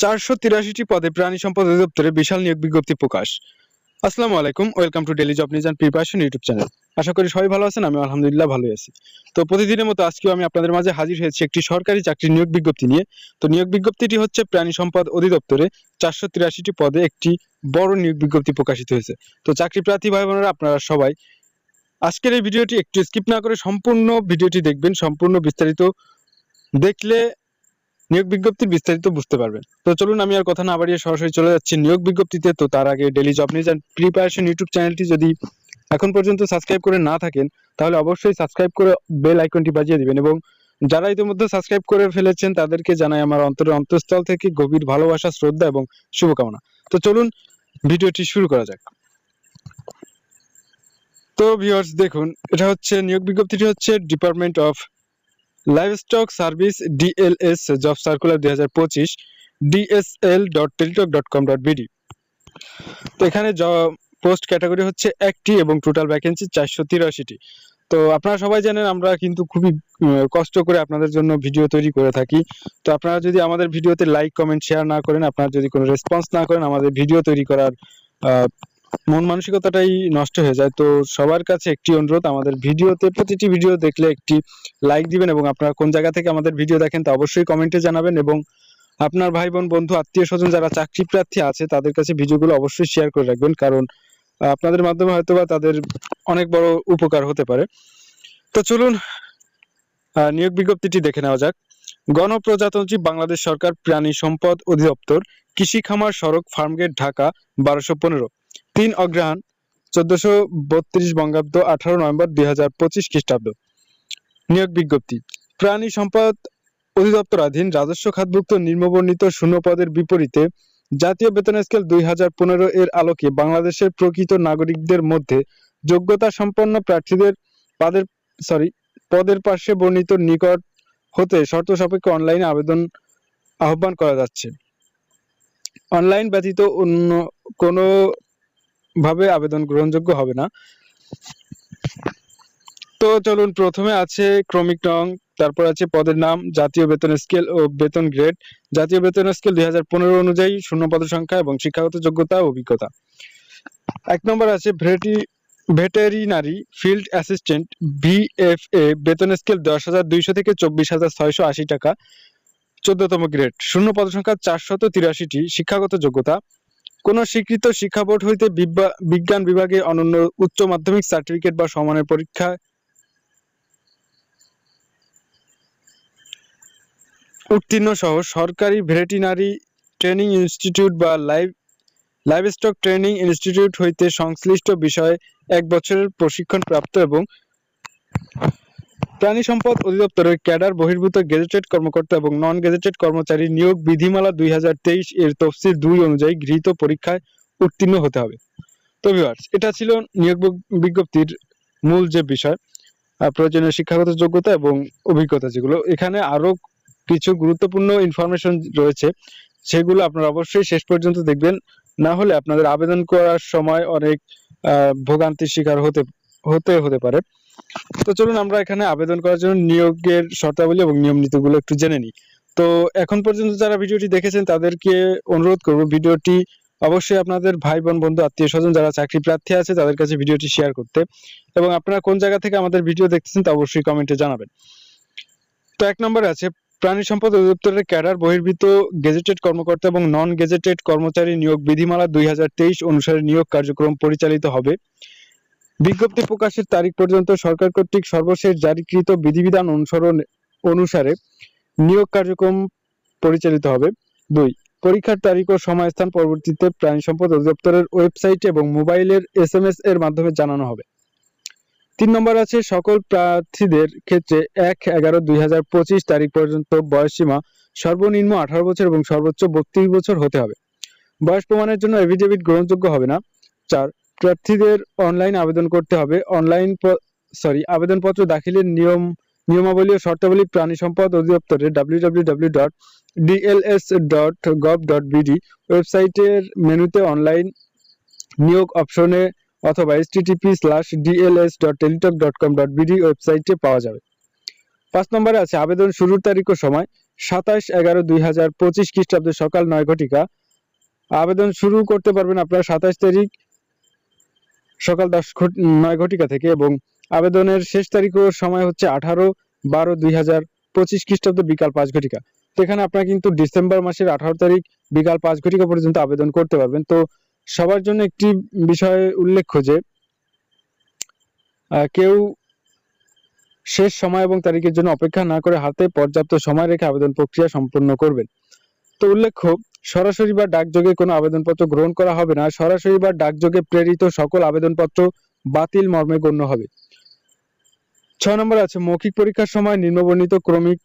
চারশো তিরাশিটি পদে প্রাণী সম্পদ অধিদপ্তরে বিশাল নিয়োগ বিজ্ঞপ্তি প্রকাশ। আসসালামু আলাইকুম, welcome to daily job and preparation YouTube channel. আশা করি সবাই ভালো আছেন আমি আলহামদুলিল্লাহ ভালোই আছি। তো প্রতিদিনের মতো আজকেও আমি আপনাদের মাঝে হাজির হয়েছি একটি সরকারি চাকরির নিয়োগ বিজ্ঞপ্তি নিয়ে। তো নিয়োগ বিজ্ঞপ্তিটি হচ্ছে প্রাণী সম্পদ অধিদপ্তরে চারশো তিরাশিটি পদে একটি বড় নিয়োগ বিজ্ঞপ্তি প্রকাশিত হয়েছে। তো চাকরি প্রার্থী ভাই বোনেরা, আপনারা সবাই আজকের এই ভিডিওটি একটু স্কিপ না করে সম্পূর্ণ ভিডিওটি দেখবেন, সম্পূর্ণ বিস্তারিত দেখলে নিয়োগ বিজ্ঞপ্তির বিস্তারিত বুঝতে পারবেন। তো চলুন আমি আর কথা না বাড়িয়ে সরাসরি চলে যাচ্ছি নিয়োগ বিজ্ঞপ্তিতে। তো তার আগে daily job news and preparation YouTube চ্যানেলটি যদি এখন পর্যন্ত সাবস্ক্রাইব করে না থাকেন, তাহলে অবশ্যই সাবস্ক্রাইব করে বেল আইকনটি বাজিয়ে দিবেন এবং যারা ইতিমধ্যে সাবস্ক্রাইব করে ফেলেছেন, তাদেরকে জানাই আমার অন্তরের অন্তঃস্থল থেকে গভীর ভালোবাসা, শ্রদ্ধা এবং শুভকামনা। তো চলুন ভিডিওটি শুরু করা যাক। তো ভিউয়ার্স দেখুন, এটা হচ্ছে, নিয়োগ বিজ্ঞপ্তিটি হচ্ছে department of livestock service DLS job circular দুই হাজার পঁচিশ, DSL dot teletalk dot com dot BD. তো এখানে পোস্ট ক্যাটাগরি হচ্ছে একটি এবং টোটাল ভ্যাকেন্সি চারশো তিরাশিটি। তো আপনারা সবাই জানেন আমরা কিন্তু খুবই কষ্ট করে আপনাদের জন্য ভিডিও তৈরি করে থাকি। তো আপনারা যদি আমাদের ভিডিওতে লাইক, কমেন্ট, শেয়ার না করেন, আপনারা যদি কোনো রেসপন্স না করেন, আমাদের ভিডিও তৈরি করার মন মানসিকতাটাই নষ্ট হয়ে যায়। তো সবার কাছে একটি অনুরোধ, আমাদের ভিডিওতে, প্রতিটি ভিডিও দেখলে একটি লাইক দিবেন এবং আপনারা কোন জায়গা থেকে আমাদের ভিডিও দেখেন তা অবশ্যই কমেন্টে জানাবেন এবং আপনার ভাই বোন বন্ধু আত্মীয় স্বজন যারা চাকরি প্রার্থী আছে, তাদের কাছে ভিডিওগুলো অবশ্যই শেয়ার করে রাখবেন কারণ আপনাদের মাধ্যমে হয়তো বা তাদের অনেক বড় উপকার হতে পারে। তো চলুন নিয়োগ বিজ্ঞপ্তিটি দেখে নেওয়া যাক। গণপ্রজাতন্ত্রী বাংলাদেশ সরকার প্রাণী সম্পদ অধিদপ্তর, কৃষি খামার সড়ক ফার্মগেট ঢাকা, বারোশো পনেরো। তিন অগ্রহায়ণ চোদ্দশো বত্রিশ বঙ্গাব্দ আঠারো নভেম্বর দুই হাজার পঁচিশ খ্রিস্টাব্দ। নিয়োগ বিজ্ঞপ্তি। প্রাণী সম্পদ অধিদপ্তরাধীন রাজস্ব খাতভুক্ত নিম্নবর্ণিত শূন্য পদের বিপরীতে জাতীয় বেতন স্কেল দুই হাজার পনেরো এর আলোকে বাংলাদেশের প্রকৃত নাগরিকদের মধ্যে যোগ্যতা সম্পন্ন প্রার্থীদের পদের সরি পদের পাশে বর্ণিত নিকট হতে শর্ত সাপেক্ষে অনলাইনে আবেদন আহ্বান করা যাচ্ছে। অনলাইন ব্যতীত অন্য কোনো ভাবে আবেদন গ্রহণযোগ্য হবে না। তো চলুন, প্রথমে আছে ক্রমিক রং তারপর আছে পদের নাম, জাতীয় বেতন স্কেল ও বেতন গ্রেড। জাতীয় বেতন স্কেল দুই হাজার পনেরো অনুযায়ী শূন্য পদ সংখ্যা এবং শিক্ষাগত যোগ্যতা অভিজ্ঞতা। এক নম্বর আছে ভেটি, ভেটেরিনারি ফিল্ড অ্যাসিস্ট্যান্ট ভিএফএ বেতন স্কেল দশ হাজার দুইশো থেকে চব্বিশ হাজার ছয়শো আশি টাকা। চোদ্দতম গ্রেড, শূন্য পদ সংখ্যা চারশত তিরাশিটি, শিক্ষাগত যোগ্যতা। কোন স্বীকৃত শিক্ষা বোর্ড হইতে বিজ্ঞা- বিজ্ঞান বিভাগে অনন্য উচ্চ মাধ্যমিক সার্টিফিকেট বা সমানের পরীক্ষা উত্তীর্ণ সহ সরকারি ভেটেরিনারি ট্রেনিং ইনস্টিটিউট বা লাইভ, লাইভস্টক ট্রেনিং ইনস্টিটিউট হইতে সংশ্লিষ্ট বিষয়ে এক বছরের প্রশিক্ষণ প্রাপ্ত এবং প্রাণী সম্পদ অধিদপ্তরের ক্যাডার বহির্ভূত গেজেটেড কর্মকর্তা এবং নন গেজেটেড কর্মচারী নিয়োগ বিধিমালা দুই হাজার তেইশ এর তফসিল দুই অনুযায়ী গৃহীত পরীক্ষায় উত্তীর্ণ হতে হবে। তো এটা ছিল নিয়োগ বিজ্ঞপ্তির মূল যে বিষয় প্রয়োজনীয় শিক্ষাগত যোগ্যতা এবং অভিজ্ঞতা যেগুলো। এখানে আরও কিছু গুরুত্বপূর্ণ ইনফরমেশন রয়েছে, সেগুলো আপনারা অবশ্যই শেষ পর্যন্ত দেখবেন। না হলে আপনাদের আবেদন করার সময় অনেক ভোগান্তির শিকার হতে হতে হতে পারে। তো চলুন আমরা এখানে আবেদন করার জন্য নিয়োগের শর্তাবলী এবং নিয়ম নীতিগুলো একটু জেনে নিই। তো এখন পর্যন্ত যারা ভিডিওটি দেখেছেন, তাদেরকে অনুরোধ করব ভিডিওটি অবশ্যই আপনাদের ভাই, বোন, বন্ধু, আত্মীয় স্বজন যারা চাকরি প্রার্থী আছে, তাদের কাছে ভিডিওটি শেয়ার করতে এবং আপনারা কোন জায়গা থেকে আমাদের ভিডিও দেখতেছেন তা অবশ্যই কমেন্টে জানাবেন। তো এক নম্বরে আছে, প্রাণী সম্পদ অধিদপ্তরের ক্যাডার বহির্ভূত গেজেটেড কর্মকর্তা এবং নন গেজেটেড কর্মচারী নিয়োগ বিধিমালা দুই হাজার তেইশ অনুসারে নিয়োগ কার্যক্রম পরিচালিত হবে। বিজ্ঞপ্তি প্রকাশের তারিখ পর্যন্ত সরকার কর্তৃক সর্বশেষ জারিকৃত বিধিবিধান অনুসরণ অনুসারে নিয়োগ কার্যক্রম পরিচালিত হবে। দুই, পরীক্ষার তারিখ ও সময় স্থান পরবর্তীতে প্রাণী সম্পদ অধিদপ্তরের ওয়েবসাইট এবং মোবাইলের এসএমএস এর মাধ্যমে জানানো হবে। তিন নম্বর আছে, সকল প্রার্থীদের ক্ষেত্রে এক এগারো দুই হাজার পঁচিশ তারিখ পর্যন্ত বয়সসীমা সর্বনিম্ন আঠারো বছর এবং সর্বোচ্চ বত্রিশ বছর হতে হবে। বয়স প্রমাণের জন্য এফিডেভিট গ্রহণযোগ্য হবে না। চার প্রার্থীদের অনলাইন আবেদন করতে হবে। অনলাইন সরি আবেদনপত্র দাখিলের নিয়ম, নিয়মাবলী ও শর্তাবলী প্রাণী সম্পদ অধিদপ্তরের WWW dot DLS dot gov dot BD ওয়েবসাইটের মেনুতে অনলাইন নিয়োগ অপশনে অথবা http slash DLS dot teletalk dot com dot BD ওয়েবসাইটে পাওয়া যাবে। পাঁচ নম্বরে আছে, আবেদন শুরুর তারিখ ও সময়, সাতাশ এগারো দুই হাজার পঁচিশ খ্রিস্টাব্দে সকাল নয় ঘটিকা। আবেদন শুরু করতে পারবেন আপনারা সাতাশ তারিখ সকাল দশ নয় ঘটিকা থেকে এবং আবেদনের শেষ তারিখ সময় হচ্ছে আঠারো বারো দুই হাজার পঁচিশ খ্রিস্টাব্দ বিকাল পাঁচ ঘটিকা। তো এখানে আপনারা কিন্তু ডিসেম্বর মাসের আঠারো তারিখ বিকাল পাঁচ ঘটিকা পর্যন্ত আবেদন করতে পারবেন। তো সবার জন্য একটি বিষয় উল্লেখ্য যে কেউ শেষ সময় এবং তারিখের জন্য অপেক্ষা না করে হাতে পর্যাপ্ত সময় রেখে আবেদন প্রক্রিয়া সম্পন্ন করবেন। তো উল্লেখ্য, সরাসরি বা ডাকযোগে কোনো আবেদনপত্র গ্রহণ করা হবে না। সরাসরি বা ডাকযোগে প্রেরিত সকল আবেদনপত্র বাতিল মর্মে গণ্য হবে। ছয় নম্বর আছে, মৌখিক পরীক্ষার সময় নিম্নবর্ণিত ক্রমিক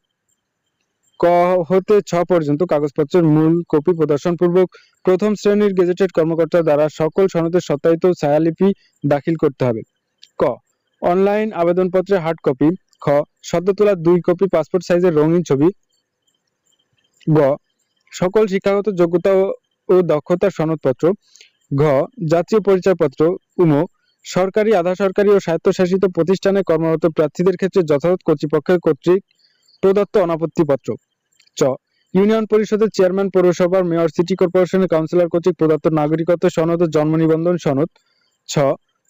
ক হতে ছ পর্যন্ত কাগজপত্রের মূল কপি প্রদর্শন পূর্বক প্রথম শ্রেণির গেজেটেড কর্মকর্তা দ্বারা সকল সনদের সত্যায়িত ছায়ালিপি দাখিল করতে হবে। ক, অনলাইন আবেদনপত্রের হার্ড কপি। খ, সদ্য তোলা দুই কপি, পাসপোর্ট সাইজের রঙিন ছবি। গ সকল শিক্ষাগত যোগ্যতা ও- দক্ষতার সনদপত্র, ঘ, জাতীয় পরিচয়পত্র, উম, সরকারি আধা সরকারি ও স্বায়ত্তশাসিত প্রতিষ্ঠানে কর্মরত প্রার্থীদের ক্ষেত্রে যথাযথ কর্তৃপক্ষের কর্তৃক প্রদত্ত অনাপত্তিপত্র, চ, ইউনিয়ন পরিষদের চেয়ারম্যান, পৌরসভার মেয়র, সিটি কর্পোরেশনের কাউন্সিলর কর্তৃক প্রদত্ত নাগরিকত্ব সনদ ও জন্ম নিবন্ধন সনদ, ছ,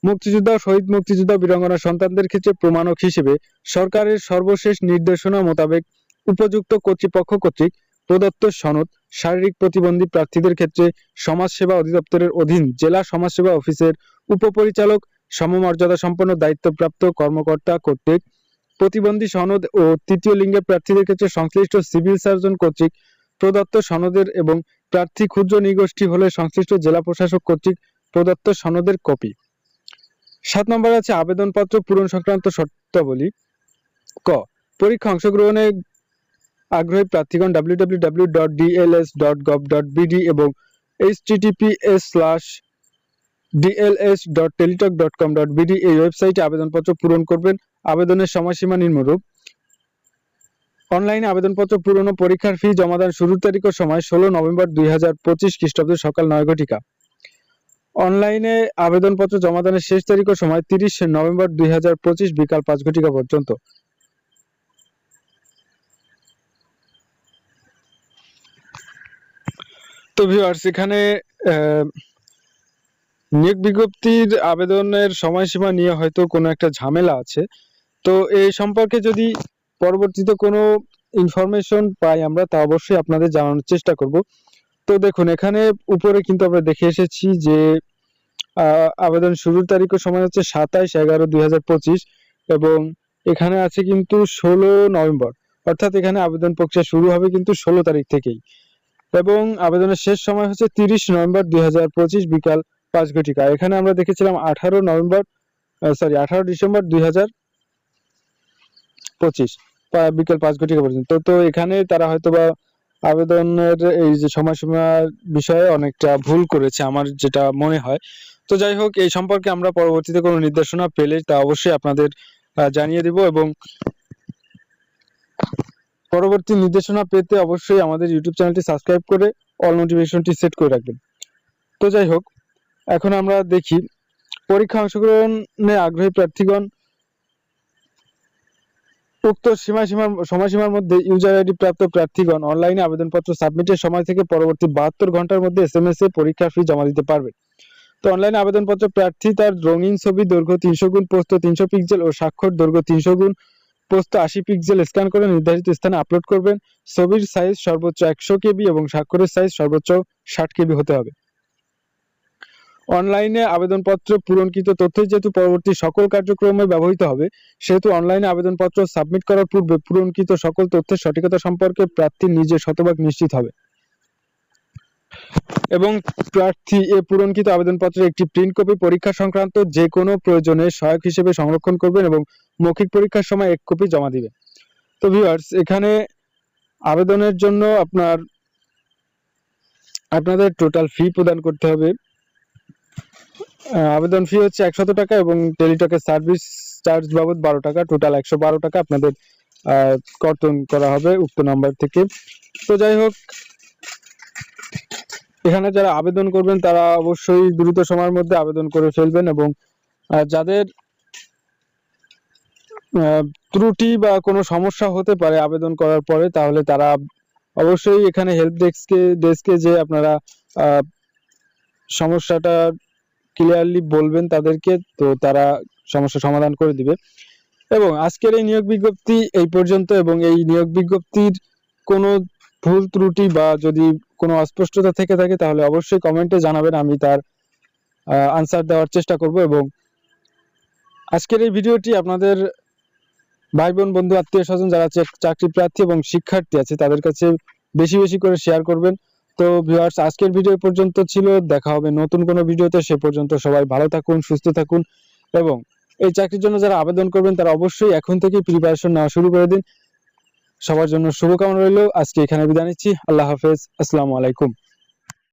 মুক্তিযোদ্ধা শহীদ মুক্তিযোদ্ধা বীরাঙ্গনা সন্তানদের ক্ষেত্রে প্রমাণক হিসেবে সরকারের সর্বশেষ নির্দেশনা মোতাবেক উপযুক্ত কর্তৃপক্ষ কর্তৃক প্রদত্ত সনদ শারীরিক প্রতিবন্ধী প্রার্থীদের ক্ষেত্রে সমাজসেবা অধিদপ্তরের অধীন জেলা সমাজসেবা অফিসের উপপরিচালক, সমমর্যাদা সম্পন্ন দায়িত্বপ্রাপ্ত কর্মকর্তা কর্তৃক প্রতিবন্ধী সনদ ও তৃতীয় লিঙ্গের প্রার্থীদের ক্ষেত্রে সংশ্লিষ্ট সিভিল সার্জন কর্তৃক প্রদত্ত সনদের এবং প্রার্থী ক্ষুদ্র নিগোষ্ঠী হলে সংশ্লিষ্ট জেলা প্রশাসক কর্তৃক প্রদত্ত সনদের কপি। সাত নম্বর আছে আবেদনপত্র পূরণ সংক্রান্ত শর্তাবলী। ক, পরীক্ষা অংশগ্রহণে আগ্রহী প্রার্থীগণ বিডি এবং এইচ টিটিপিএস স্ল্যাশ এই ওয়েবসাইটে আবেদনপত্র পূরণ করবেন। আবেদনের সময়সীমা নিম্নরূপ। অনলাইনে আবেদনপত্র পূরণ ও পরীক্ষার ফি জমাদান শুরুর তারিখ ও সময় ষোলো নভেম্বর দুই হাজার পঁচিশ খ্রিস্টাব্দ সকাল নয় ঘটিকা। অনলাইনে আবেদনপত্র জমাদানের শেষ তারিখ ও সময় তিরিশ নভেম্বর দুই হাজার পঁচিশ বিকাল পাঁচ ঘটিকা পর্যন্ত। তো ভিউয়ার্স এখানে নিয়োগ বিজ্ঞপ্তির আবেদনের সময়সীমা নিয়ে হয়তো কোনো একটা ঝামেলা আছে। তো এই সম্পর্কে যদি পরবর্তীতে কোনো ইনফরমেশন পাই আমরা, তা অবশ্যই আপনাদের জানানোর চেষ্টা করব। তো দেখুন, এখানে উপরে কিন্তু আমরা দেখে এসেছি যে আবেদন শুরুর তারিখ সময় হচ্ছে সাতাইশ এগারো দুই এবং এখানে আছে কিন্তু ষোলো নভেম্বর। অর্থাৎ এখানে আবেদন প্রক্রিয়া শুরু হবে কিন্তু ষোলো তারিখ থেকেই। এবং আবেদনের শেষ সময় হচ্ছে তিরিশ নভেম্বর দুই হাজার পঁচিশ বিকাল পাঁচ ঘটিকা। এখানে আমরা দেখেছিলাম আঠারো নভেম্বর সরি আঠারো ডিসেম্বর দুই পঁচিশ বিকাল পাঁচ ঘটিকা পর্যন্ত। তো এখানে তারা হয়তো বা আবেদনের এই যে সময়সীমার বিষয়ে অনেকটা ভুল করেছে আমার যেটা মনে হয়। তো যাই হোক, এই সম্পর্কে আমরা পরবর্তীতে কোনো নির্দেশনা পেলে তা অবশ্যই আপনাদের জানিয়ে দিব এবং পরবর্তী নির্দেশনা পেতে অবশ্যই আমাদের ইউটিউব চ্যানেলটি সাবস্ক্রাইব করে অল নোটিফিকেশনটি সেট করে রাখবেন। তো যাই হোক, এখন আমরা দেখি পরীক্ষা অংশগ্রহণে আগ্রহী প্রার্থীগণ। উক্ত সীমাসীমার, সময়সীমার মধ্যে ইউজার আইডি প্রাপ্ত প্রার্থীগণ অনলাইনে আবেদনপত্র সাবমিটের সময় থেকে পরবর্তী বাহাত্তর ঘণ্টার মধ্যে এস এম এস এ পরীক্ষার ফি জমা দিতে পারবে। তো অনলাইনে আবেদনপত্র প্রার্থী তার রঙিন ছবি, দৈর্ঘ্য তিনশো গুণ পোস্ত তিনশো পিক্সেল ও স্বাক্ষর দৈর্ঘ্য তিনশো গুণ পোস্ত আশি পিক্সেল স্ক্যান করে নির্ধারিত স্থানে আপলোড করবেন। ছবির সাইজ সর্বোচ্চ একশো কেবি এবং স্বাক্ষরের সাইজ সর্বোচ্চ ষাট কেবি হতে হবে। অনলাইনে আবেদনপত্র পূরণকৃত তথ্য যেহেতু পরবর্তী সকল কার্যক্রমে ব্যবহৃত হবে, সেহেতু অনলাইনে আবেদনপত্র সাবমিট করার পূর্বে পূরণকৃত সকল তথ্যের সঠিকতা সম্পর্কে প্রার্থী নিজে শতভাগ নিশ্চিত হবে। এবং প্রার্থী এ পূরণকৃত আবেদনপত্রের একটি প্রিন্ট কপি পরীক্ষা সংক্রান্ত যে কোনো প্রয়োজনে সহায়ক হিসেবে সংরক্ষণ করবেন এবং মৌখিক পরীক্ষার সময় এক কপি জমা দিবেন। তো ভিউয়ার্স এখানে আবেদনের জন্য আপনার, আপনাদের টোটাল ফি প্রদান করতে হবে। আবেদন ফি হচ্ছে একশত টাকা এবং টেলিটকের সার্ভিস চার্জ বাবদ বারো টাকা। টোটাল একশো বারো টাকা আপনাদের কর্তন করা হবে উক্ত নাম্বার থেকে। তো যাই হোক এখানে যারা আবেদন করবেন, তারা অবশ্যই দ্রুত সময়ের মধ্যে আবেদন করে ফেলবেন এবং যাদের ত্রুটি বা কোনো সমস্যা হতে পারে আবেদন করার পরে, তাহলে তারা অবশ্যই এখানে হেল্প ডেস্কে ডেস্কে যে আপনারা সমস্যাটা ক্লিয়ারলি বলবেন তাদেরকে, তো তারা সমস্যা সমাধান করে দিবে। এবং আজকের এই নিয়োগ বিজ্ঞপ্তি এই পর্যন্ত, এবং এই নিয়োগ বিজ্ঞপ্তির কোনো ভুল ত্রুটি বা যদি কোনো অস্পষ্টতা থেকে থাকে, তাহলে অবশ্যই কমেন্টে জানাবেন, আমি তার আনসার দেওয়ার চেষ্টা করব এবং আজকের এই ভিডিওটি আপনাদের ভাই বোন বন্ধু আত্মীয় স্বজন যারা চাক- চাকরি প্রার্থী এবং শিক্ষার্থী আছে, তাদের কাছে বেশি বেশি করে শেয়ার করবেন। তো ভিউয়ার্স আজকের ভিডিও পর্যন্ত ছিল, দেখা হবে নতুন কোনো ভিডিওতে, সে পর্যন্ত সবাই ভালো থাকুন, সুস্থ থাকুন এবং এই চাকরির জন্য যারা আবেদন করবেন, তারা অবশ্যই এখন থেকেই প্রিপারেশন নেওয়া শুরু করে দিন। সবার জন্য শুভকামনা রইল। আজকে এখানে বিদায় নিচ্ছি। আল্লাহ হাফেজ। আসসালামু আলাইকুম।